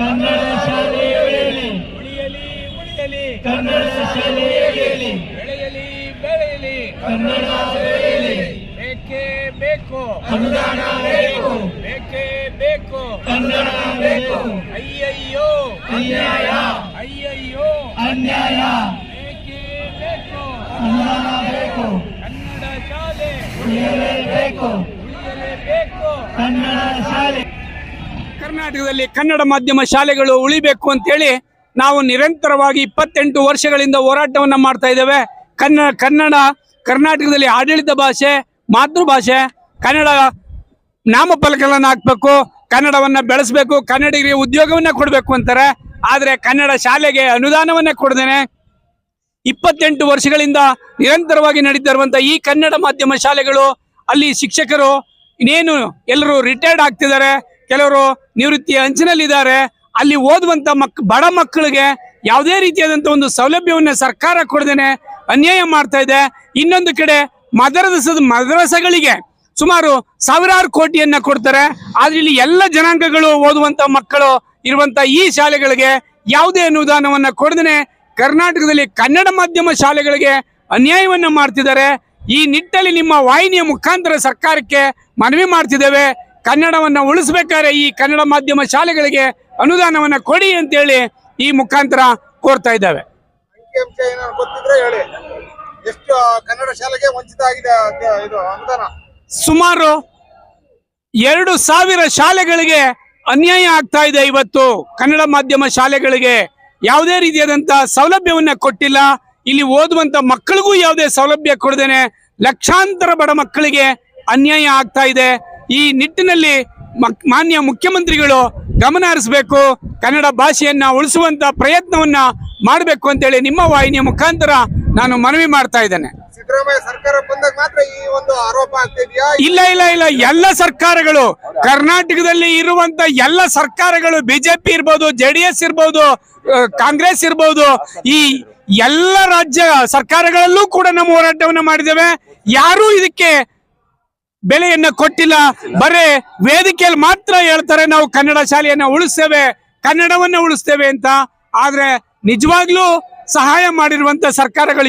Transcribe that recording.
ಕನ್ನಡ ಶಾಲೆ ಬೆಳೆಯಲಿ ಉಳಿಯಲಿ ಕನ್ನಡ ಶಾಲೆ ಬೆಳೆಯಲಿ ಬೆಳೆಯಲಿ. ಕನ್ನಡ ಬೆಳೆಯಲಿ ಬೇಕೇ ಬೇಕು. ಅನುದಾನ ಬೇಕು. ಬೇಕೇ ಬೇಕು. ಕನ್ನಡ ಬೇಕು. ಅಯ್ಯಯ್ಯೋ. ಅನ್ಯಾಯ. ಅಯ್ಯಯ್ಯೋ. ಅನ್ಯಾಯ. ಬೇಕೇ ಬೇಕು. ಅನುದಾನ ಬೇಕು. ಕನ್ನಡ ಶಾಲೆ. ಉಳಿಯಲೇಬೇಕು ಉಳಿಯಲೇಬೇಕು ಕನ್ನಡ ಶಾಲೆ. ಕರ್ನಾಟಕದಲ್ಲಿ ಕನ್ನಡ ಮಾಧ್ಯಮ ಶಾಲೆಗಳು ಉಳಿಬೇಕು ಅಂತೇಳಿ ನಾವು ನಿರಂತರವಾಗಿ ಇಪ್ಪತ್ತೆಂಟು ವರ್ಷಗಳಿಂದ ಹೋರಾಟವನ್ನು ಮಾಡ್ತಾ ಇದ್ದೇವೆ. ಕನ್ನಡ ಕನ್ನಡ, ಕರ್ನಾಟಕದಲ್ಲಿ ಆಡಳಿತ ಭಾಷೆ, ಮಾತೃಭಾಷೆ, ಕನ್ನಡ ನಾಮಫಲಕಗಳನ್ನು ಹಾಕ್ಬೇಕು, ಕನ್ನಡವನ್ನ ಬೆಳೆಸಬೇಕು, ಕನ್ನಡಿಗರಿಗೆ ಉದ್ಯೋಗವನ್ನ ಕೊಡಬೇಕು ಅಂತಾರೆ. ಆದರೆ ಕನ್ನಡ ಶಾಲೆಗೆ ಅನುದಾನವನ್ನ ಕೊಡ್ದೇನೆ. ಇಪ್ಪತ್ತೆಂಟು ವರ್ಷಗಳಿಂದ ನಿರಂತರವಾಗಿ ನಡೀತಾ ಈ ಕನ್ನಡ ಮಾಧ್ಯಮ ಶಾಲೆಗಳು ಅಲ್ಲಿ ಶಿಕ್ಷಕರು ಇನ್ನೇನು ಎಲ್ಲರೂ ರಿಟೈರ್ಡ್ ಆಗ್ತಿದ್ದಾರೆ. ಕೆಲವರು ನಿವೃತ್ತಿಯ ಅಂಚಿನಲ್ಲಿದ್ದಾರೆ. ಅಲ್ಲಿ ಓದುವಂತ ಮಕ್, ಬಡ ಮಕ್ಕಳಿಗೆ ಯಾವುದೇ ರೀತಿಯಾದಂತ ಒಂದು ಸೌಲಭ್ಯವನ್ನ ಸರ್ಕಾರ ಕೊಡದೇನೆ ಅನ್ಯಾಯ ಮಾಡ್ತಾ ಇದೆ. ಇನ್ನೊಂದು ಕಡೆ ಮದರಸದ, ಮದರಸಗಳಿಗೆ ಸುಮಾರು ಸಾವಿರಾರು ಕೋಟಿಯನ್ನ ಕೊಡ್ತಾರೆ. ಆದ್ರೆ ಇಲ್ಲಿ ಎಲ್ಲ ಜನಾಂಗಗಳು ಓದುವಂತ ಮಕ್ಕಳು ಇರುವಂತ ಈ ಶಾಲೆಗಳಿಗೆ ಯಾವುದೇ ಅನುದಾನವನ್ನ ಕೊಡದೇನೆ ಕರ್ನಾಟಕದಲ್ಲಿ ಕನ್ನಡ ಮಾಧ್ಯಮ ಶಾಲೆಗಳಿಗೆ ಅನ್ಯಾಯವನ್ನ ಮಾಡ್ತಿದ್ದಾರೆ. ಈ ನಿಟ್ಟಲ್ಲಿ ನಿಮ್ಮ ವಾಹಿನಿಯ ಮುಖಾಂತರ ಸರ್ಕಾರಕ್ಕೆ ಮನವಿ ಮಾಡ್ತಿದ್ದೇವೆ. ಕನ್ನಡವನ್ನ ಉಳಿಸ್ಬೇಕಾದ್ರೆ ಈ ಕನ್ನಡ ಮಾಧ್ಯಮ ಶಾಲೆಗಳಿಗೆ ಅನುದಾನವನ್ನ ಕೊಡಿ ಅಂತೇಳಿ ಈ ಮುಖಾಂತರ ಕೋರ್ತಾ ಇದ್ದಾವೆ. ಎಷ್ಟು ಕನ್ನಡ ಶಾಲೆಗೆ ವಂಚಿತ ಆಗಿದೆ ಇದು ಅನುದಾನ? ಸುಮಾರು ಎರಡು ಸಾವಿರ ಶಾಲೆಗಳಿಗೆ ಅನ್ಯಾಯ ಆಗ್ತಾ ಇದೆ ಇವತ್ತು. ಕನ್ನಡ ಮಾಧ್ಯಮ ಶಾಲೆಗಳಿಗೆ ಯಾವುದೇ ರೀತಿಯಾದಂತಹ ಸೌಲಭ್ಯವನ್ನ ಕೊಟ್ಟಿಲ್ಲ. ಇಲ್ಲಿ ಓದುವಂತ ಮಕ್ಕಳಿಗೂ ಯಾವುದೇ ಸೌಲಭ್ಯ ಕೊಡದೇನೆ ಲಕ್ಷಾಂತರ ಬಡ ಮಕ್ಕಳಿಗೆ ಅನ್ಯಾಯ ಆಗ್ತಾ ಇದೆ. ಈ ನಿಟ್ಟಿನಲ್ಲಿ ಮಾನ್ಯ ಮುಖ್ಯಮಂತ್ರಿಗಳು ಗಮನ ಹರಿಸಬೇಕು. ಕನ್ನಡ ಭಾಷೆಯನ್ನ ಉಳಿಸುವಂತ ಪ್ರಯತ್ನವನ್ನ ಮಾಡಬೇಕು ಅಂತೇಳಿ ನಿಮ್ಮ ವಾಹಿನಿಯ ಮುಖಾಂತರ ನಾನು ಮನವಿ ಮಾಡ್ತಾ ಇದ್ದೇನೆ. ಸಿದ್ದರಾಮಯ್ಯ ಸರ್ಕಾರ ಬಂದಾಗ ಮಾತ್ರ ಈ ಒಂದು ಆರೋಪ ಆಗ್ತಾ ಇದೆಯಾ? ಇಲ್ಲ ಇಲ್ಲ ಇಲ್ಲ. ಎಲ್ಲ ಸರ್ಕಾರಗಳು ಕರ್ನಾಟಕದಲ್ಲಿ ಇರುವಂತ ಎಲ್ಲ ಸರ್ಕಾರಗಳು ಬಿಜೆಪಿ ಇರ್ಬೋದು ಜೆ ಡಿ ಎಸ್ ಇರ್ಬೋದು ಕಾಂಗ್ರೆಸ್ ಇರ್ಬೋದು ಈ ಎಲ್ಲ ರಾಜ್ಯ ಸರ್ಕಾರಗಳಲ್ಲೂ ಕೂಡ ನಮ್ಮ ಹೋರಾಟವನ್ನು ಮಾಡಿದ್ದೇವೆ. ಯಾರೂ ಇದಕ್ಕೆ ಬೆಲೆಯನ್ನ ಕೊಟ್ಟಿಲ್ಲ. ಬರೇ ವೇದಿಕೆಯಲ್ಲಿ ಮಾತ್ರ ಹೇಳ್ತಾರೆ, ನಾವು ಕನ್ನಡ ಶಾಲೆಯನ್ನ ಉಳಿಸ್ತೇವೆ, ಕನ್ನಡವನ್ನ ಉಳಿಸ್ತೇವೆ ಅಂತ. ಆದ್ರೆ ನಿಜವಾಗ್ಲೂ ಸಹಾಯ ಮಾಡಿರುವಂತ ಸರ್ಕಾರಗಳು